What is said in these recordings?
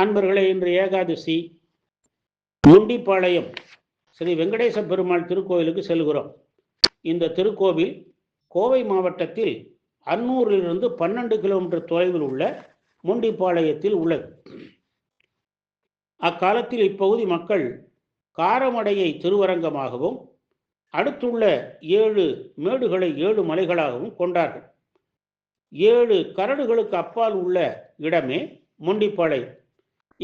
அன்பர்களே இன்று ஏகாதசி முண்டிப்பாளையம் ஸ்ரீ வெங்கடேச பெருமாள் திருக்கோவிலுக்கு செல்கிறோம். இந்த திருக்கோவில் கோவை மாவட்டத்தில் அன்னூரிலிருந்து பன்னெண்டு கிலோமீட்டர் தொலைவில் உள்ள முண்டிப்பாளையத்தில் உள்ளது. அக்காலத்தில் இப்பகுதி மக்கள் காரமடையை திருவரங்கமாகவும் அடுத்துள்ள ஏழு மேடுகளை ஏழு மலைகளாகவும் கொண்டார்கள். ஏழு கரடுகளுக்கு அப்பால் உள்ள இடமே முண்டிப்பாளையம்.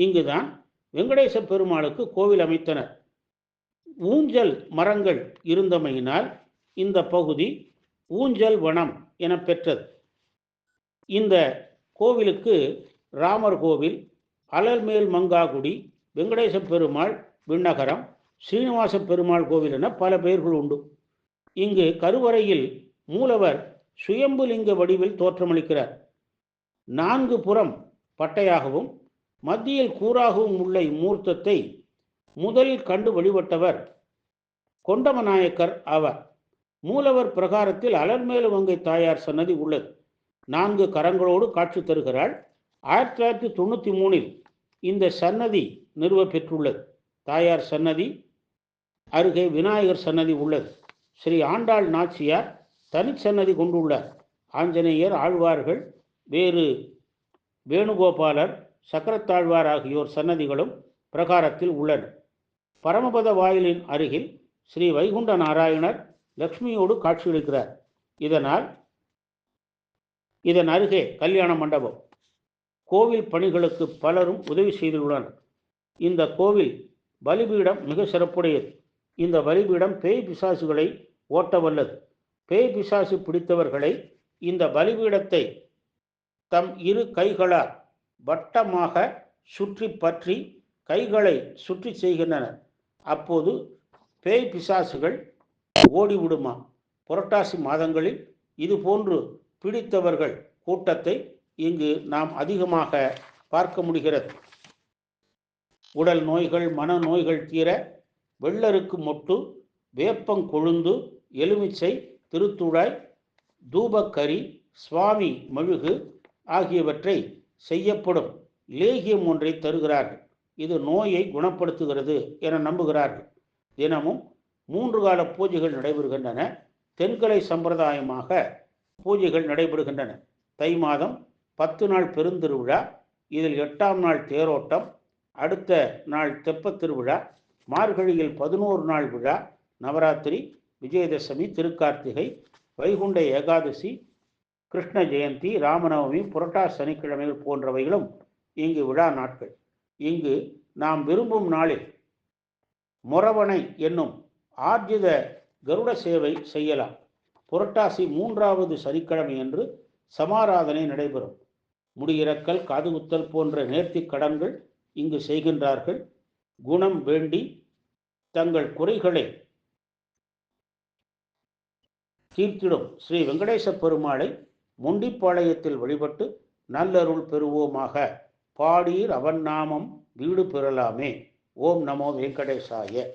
இங்குதான் வெங்கடேச பெருமாளுக்கு கோவில் அமைத்தனர். ஊஞ்சல் மரங்கள் இருந்தமையினால் இந்த பகுதி ஊஞ்சல் வனம் என பெற்றது. இந்த கோவிலுக்கு ராமர் கோவில் அலல்மேல் மங்காகுடி வெங்கடேச பெருமாள் விண்ணகரம் ஸ்ரீனிவாச பெருமாள் கோவில் என பல பெயர்கள் உண்டு. இங்கு கருவறையில் மூலவர் சுயம்புலிங்க வடிவில் தோற்றமளிக்கிறார். நான்கு புறம் பட்டையாகவும் மத்தியில் கூறாகவும் உள்ள இம்மூர்த்தத்தை முதலில் கண்டு வழிபட்டவர் கொண்டமநாயக்கர் ஆவார். மூலவர் பிரகாரத்தில் அலர்மேலு வங்கை தாயார் சன்னதி உள்ளது. நான்கு கரங்களோடு காட்சி தருகிறாள். ஆயிரத்தி தொள்ளாயிரத்தி தொண்ணூற்றி மூணில் இந்த சன்னதி நிறுவ பெற்றுள்ளது தாயார் சன்னதி அருகே விநாயகர் சன்னதி உள்ளது. ஸ்ரீ ஆண்டாள் நாச்சியார் தனிச்சன்னதி கொண்டுள்ளார். ஆஞ்சநேயர் ஆழ்வார்கள் வேறு வேணுகோபாலர் சக்கரத்தாழ்வார் ஆகியோர் சன்னதிகளும் பிரகாரத்தில் உள்ளன. பரமபத வாயிலின் அருகில் ஸ்ரீ வைகுண்ட நாராயணர் லக்ஷ்மியோடு காட்சியளிக்கிறார். இதனால் இதன் அருகே கல்யாண மண்டபம். கோவில் பணிகளுக்கு பலரும் உதவி செய்துள்ளனர். இந்த கோவில் பலிபீடம் மிக சிறப்புடையது. இந்த பலிபீடம் பேய் பிசாசுகளை ஓட்ட வல்லது பேய் பிசாசு பிடித்தவர்களை இந்த பலிபீடத்தை தம் இரு கைகளால் வட்டமாக சுற்றி பற்றி கைகளை சுற்றி செய்கின்றனர் அப்போது பேய் பிசாசுகள் ஓடிவிடுமா? புரட்டாசி மாதங்களில் இது போன்று பிடித்தவர்கள் கூட்டத்தை இங்கு நாம் அதிகமாக பார்க்க முடிகிறது. உடல் நோய்கள் மன நோய்கள் தீர வெள்ளருக்கு மொட்டு வேப்பங்கொழுந்து எலுமிச்சை திருத்துழாய் தூபக்கரி சுவாமி மெழுகு ஆகியவற்றை செய்யப்படும். லேகியம் ஒன்றை தருகிறார்கள். இது நோயை குணப்படுத்துகிறது என நம்புகிறார்கள். தினமும் மூன்று கால பூஜைகள் நடைபெறுகின்றன. தென்கலை சம்பிரதாயமாக பூஜைகள் நடைபெறுகின்றன. தை மாதம் பத்து நாள் பெருந்திருவிழா இதில் எட்டாம் நாள் தேரோட்டம் அடுத்த நாள் தெப்பத் திருவிழா மார்கழியில் பதினோரு நாள் விழா நவராத்திரி விஜயதசமி திருக்கார்த்திகை வைகுண்ட ஏகாதசி கிருஷ்ண ஜெயந்தி ராமநவமி புரட்டா சனிக்கிழமைகள் போன்றவைகளும் இங்கு விழா நாட்கள். இங்கு நாம் விரும்பும் நாளில் முறவனை என்னும் ஆர்ஜித கருட சேவை செய்யலாம். புரட்டாசி மூன்றாவது சனிக்கிழமை என்று சமாராதனை நடைபெறும். முடியிறக்கல் காதுகுத்தல் போன்ற நேர்த்திக் கடன்கள் இங்கு செய்கின்றார்கள். குணம் வேண்டி தங்கள் குறைகளை தீர்த்திடும் ஸ்ரீ வெங்கடேச பெருமாளை முண்டிப்பாளையத்தில் வழிபட்டு நல்லருள் பெறுவோமாக. பாடீர் அவன் நாமம் வீடு பெறலாமே. ஓம் நமோ வெங்கடேசாய.